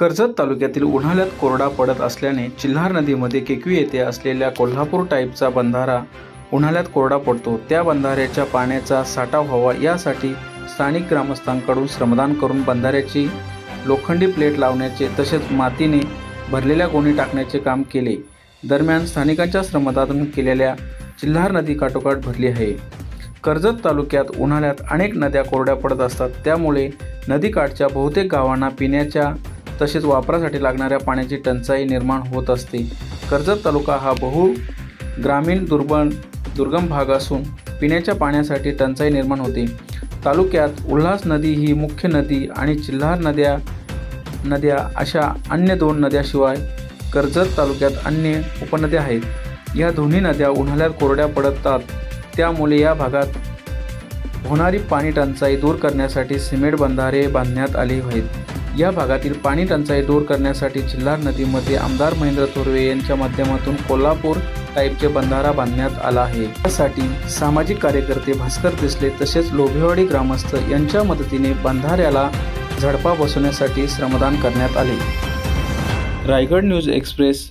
कर्जत तालुक्यातील उन्हाळ्यात कोरडा पडत असल्याने चिल्हार नदीमध्ये केकवी येथे असलेल्या कोल्हापूर टाईपचा बंधारा उन्हाळ्यात कोरडा पडतो. त्या बंधाऱ्याच्या पाण्याचा साठा व्हावा यासाठी स्थानिक ग्रामस्थांकडून श्रमदान करून बंधाऱ्याची लोखंडी प्लेट लावण्याचे तसेच मातीने भरलेल्या गोणी टाकण्याचे काम केले. दरम्यान स्थानिकांच्या श्रमदानातून केलेल्या चिल्हार नदी काठोकाठ भरली आहे. कर्जत तालुक्यात उन्हाळ्यात अनेक नद्या कोरड्या पडत असतात. त्यामुळे नदीकाठच्या बहुतेक गावांना पिण्याच्या तसेच वापरासाठी लागणाऱ्या पाण्याची टंचाई निर्माण होत असते. कर्जत तालुका हा बहु ग्रामीण दुर्बल दुर्गम भाग असून पिण्याच्या पाण्यासाठी टंचाई निर्माण होते. तालुक्यात उल्हास नदी ही मुख्य नदी आणि चिल्हार नद्या नद्या अशा अन्य दोन नद्याशिवाय कर्जत तालुक्यात अन्य उपनद्या आहेत. या दोन्ही नद्या उन्हाळ्यात कोरड्या पडतात. त्यामुळे या भागात होणारी पाणी टंचाई दूर करण्यासाठी सिमेंट बंधारे बांधण्यात आले आहेत. या भागातील पाणी टंचाई दूर करण्यासाठी चिल्लार नदीमध्ये आमदार महेंद्र थोरवे यांच्या माध्यमातून कोल्हापूर टाईपचे बंधारा बांधण्यात आला आहे. त्यासाठी सामाजिक कार्यकर्ते भास्कर दिसले तसेच लोभेवाडी ग्रामस्थ यांच्या मदतीने बंधाऱ्याला झडपा बसवण्यासाठी श्रमदान करण्यात आले. Raigad news express